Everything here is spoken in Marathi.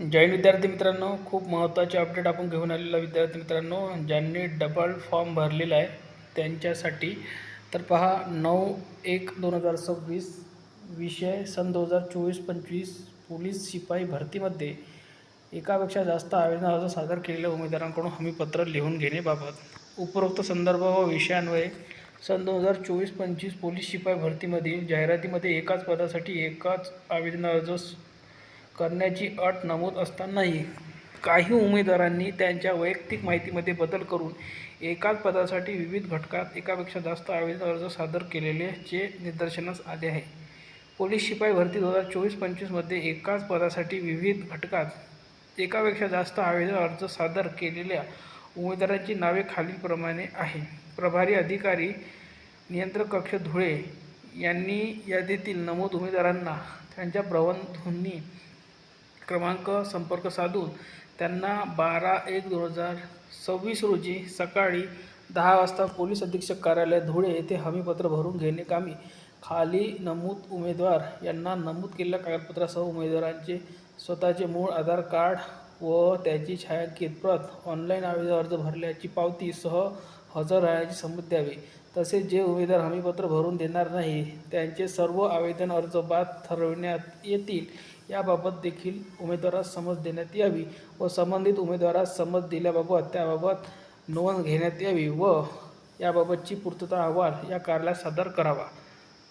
जैन विद्यार्थी मित्रांनो खूप महत्त्वाचे अपडेट आपण घेऊन आलेला विद्यार्थी मित्रांनो ज्यांनी डबल फॉर्म भरलेला आहे त्यांच्यासाठी. तर पहा नऊ एक दोन हजार सव्वीस विषय सन दोन हजार चोवीस पंचवीस पोलीस शिपाई भरतीमध्ये एकापेक्षा जास्त आवेदन अर्ज सादर केलेल्या उमेदवारांकडून हमीपत्र लिहून घेण्याबाबत उपरोक्त संदर्भ व विषयांवये सन दोन हजार चोवीस पंचवीस पोलीस शिपाई भरतीमधील जाहिरातीमध्ये एकाच पदासाठी एकाच आवेदन अर्ज करण्याची अट नमूद असतानाही काही उमेदवारांनी त्यांच्या वैयक्तिक माहितीमध्ये बदल करून एकाच पदासाठी विविध घटकात एकापेक्षा जास्त आवेदन अर्ज सादर केलेल्याचे निदर्शनास आले आहे. पोलीस शिपाई भरती दोन हजार चोवीस पंचवीसमध्ये एकाच पदासाठी विविध घटकात एकापेक्षा जास्त आवेदन अर्ज सादर केलेल्या उमेदवारांची नावे खालीलप्रमाणे आहे. प्रभारी अधिकारी नियंत्रक कक्ष धुळे यांनी यादीतील नमूद उमेदवारांना त्यांच्या प्रबंधूंनी क्रमांक संपर्क साधून त्यांना बारा एक दोन हजार सव्वीस रोजी सकाळी दहा वाजता पोलीस अधीक्षक कार्यालय धुळे येथे हमीपत्र भरून घेणे कामी खाली नमूद उमेदवार यांना नमूद केलेल्या कागदपत्रासह उमेदवारांचे स्वतःचे मूळ आधार कार्ड व त्याची छायांकित प्रत ऑनलाईन आवेदन अर्ज भरल्याची पावतीसह हजर राहण्याची संमती द्यावी. तसेच जे उमेदवार हमीपत्र भरून देणार नाही त्यांचे सर्व आवेदन अर्ज बाद ठरविण्यात येतील. याबाबत देखील उमेदवारास समज देण्यात यावी व संबंधित उमेदवारास समज दिल्याबाबत त्याबाबत नोंद घेण्यात यावी व याबाबतची पूर्तता अहवाल या कार्यालयात सादर करावा.